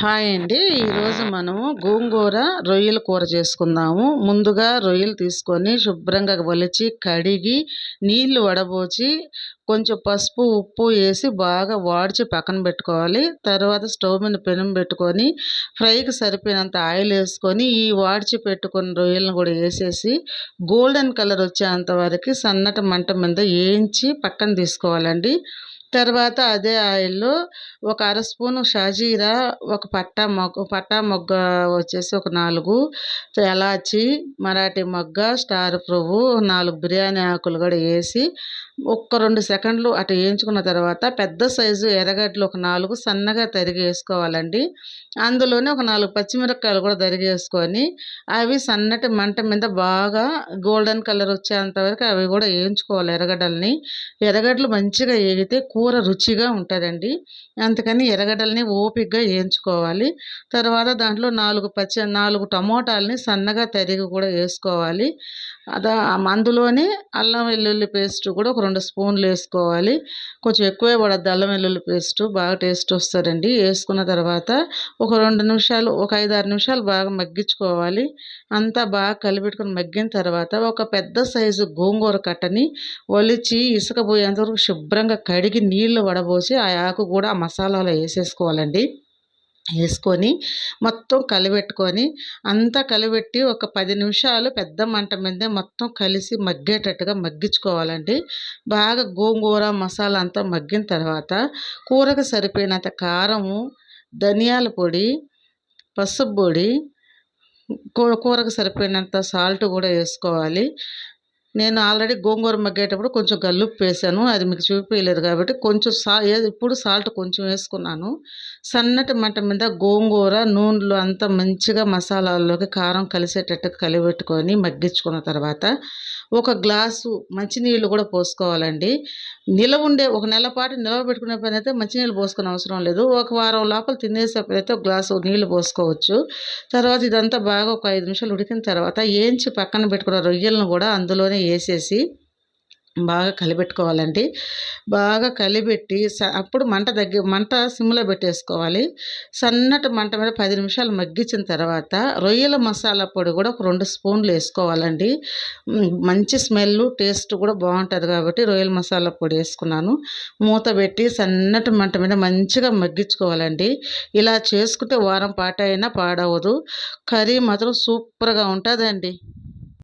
Hi అండి. ఈరోజు మనము గోంగూర రొయ్యల కూర చేసుకుందాము. ముందుగా రొయ్యలు తీసుకొని శుభ్రంగా ఒలిచి కడిగి నీళ్ళు వడబోచి కొంచెం పసుపు ఉప్పు వేసి బాగా వాడిచి పక్కన పెట్టుకోవాలి. తర్వాత స్టవ్ మీద పెనం పెట్టుకొని ఫ్రైకి సరిపోయినంత ఆయిల్ వేసుకొని ఈ వాడిచి పెట్టుకున్న రొయ్యలను కూడా వేసేసి గోల్డెన్ కలర్ వచ్చేంత వరకు సన్నటి మంట మీద వేయించి పక్కన తీసుకోవాలండి. తర్వాత అదే ఆయిల్లో ఒక అర స్పూను షాజీరా ఒక పట్టా మొగ్గ పట్టా మొగ్గ వచ్చేసి ఒక నాలుగు ఎలాచి మరాఠీ మొగ్గ స్టార్ పువ్వు నాలుగు బిర్యానీ ఆకులు కూడా వేసి ఒక్క రెండు సెకండ్లు అటు వేయించుకున్న తర్వాత పెద్ద సైజు ఎర్రగడ్డలు ఒక నాలుగు సన్నగా తరిగి వేసుకోవాలండి. అందులోనే ఒక నాలుగు పచ్చిమిరపకాయలు కూడా తరిగేసుకొని అవి సన్నటి మంట మీద బాగా గోల్డెన్ కలర్ వచ్చేంత వరకు అవి కూడా వేయించుకోవాలి ఎర్రగడ్డల్ని. ఎర్రగడ్డలు మంచిగా వేగితే కూర రుచిగా ఉంటుందండి. అందుకని ఎర్రగడ్డల్ని ఓపిగ్గా వేయించుకోవాలి తర్వాత దాంట్లో నాలుగు పచ్చ నాలుగు టమోటాలని సన్నగా తరిగి కూడా వేసుకోవాలి. అదా అందులోనే అల్లం వెల్లుల్లి పేస్ట్ కూడా ఒక రెండు స్పూన్లు వేసుకోవాలి. కొంచెం ఎక్కువే పడద్దు అల్లం వెల్లుల్లి పేస్ట్ బాగా టేస్ట్ వస్తుందండి. వేసుకున్న తర్వాత ఒక రెండు నిమిషాలు ఒక ఐదు ఆరు నిమిషాలు బాగా మగ్గించుకోవాలి. అంతా బాగా కలిపెట్టుకుని మగ్గిన తర్వాత ఒక పెద్ద సైజు గోంగూర కట్టని ఒలిచి ఇసుక పోయేంతవరకు శుభ్రంగా కడిగి నీళ్ళు వడబోసి ఆ ఆకు కూడా ఆ మసాలాలో వేసేసుకోవాలండి. వేసుకొని మొత్తం కలిపెట్టుకొని అంతా కలిపెట్టి ఒక పది నిమిషాలు పెద్ద మంట మీదే మొత్తం కలిసి మగ్గేటట్టుగా మగ్గించుకోవాలండి. బాగా గోంగూర మసాలా అంతా మగ్గిన తర్వాత కూరకు సరిపోయినంత కారము ధనియాల పొడి పసుపు పొడి కూరకు సరిపోయినంత సాల్ట్ కూడా వేసుకోవాలి. నేను ఆల్రెడీ గోంగూర మగ్గేటప్పుడు కొంచెం గల్లుప్పు వేసాను. అది మీకు చూపించలేదు కాబట్టి కొంచెం సా ఇప్పుడు సాల్ట్ కొంచెం వేసుకున్నాను. సన్నటి మంట మీద గోంగూర నూనెలో అంతా మంచిగా మసాలాల్లోకి కారం కలిసేటట్టు కలిపెట్టుకొని మగ్గించుకున్న తర్వాత ఒక గ్లాసు మంచినీళ్ళు కూడా పోసుకోవాలండి. నిలవ ఉండే ఒక నెల పాటు నిలవ పెట్టుకునే పని అయితే మంచినీళ్ళు పోసుకునే అవసరం లేదు. ఒక వారం లోపల తినేసేప్పుడు అయితే ఒక గ్లాసు నీళ్ళు పోసుకోవచ్చు. తర్వాత ఇదంతా బాగా ఒక ఐదు నిమిషాలు ఉడికిన తర్వాత ఏంచి పక్కన పెట్టుకున్న రొయ్యలను కూడా అందులోనే వేసేసి బాగా కలిపెట్టుకోవాలండి. బాగా కలిపెట్టి అప్పుడు మంట దగ్గర మంట సిమ్లో పెట్టేసుకోవాలి. సన్నటి మంట మీద పది నిమిషాలు మగ్గించిన తర్వాత రొయ్యల మసాలా పొడి కూడా ఒక రెండు స్పూన్లు వేసుకోవాలండి. మంచి స్మెల్ టేస్ట్ కూడా బాగుంటుంది కాబట్టి రొయ్యల మసాలా పొడి వేసుకున్నాను. మూత పెట్టి సన్నటి మంట మీద మంచిగా మగ్గించుకోవాలండి. ఇలా చేసుకుంటే వారం పాట అయినా పాడవదు. కర్రీ మాత్రం సూపర్గా ఉంటుందండి.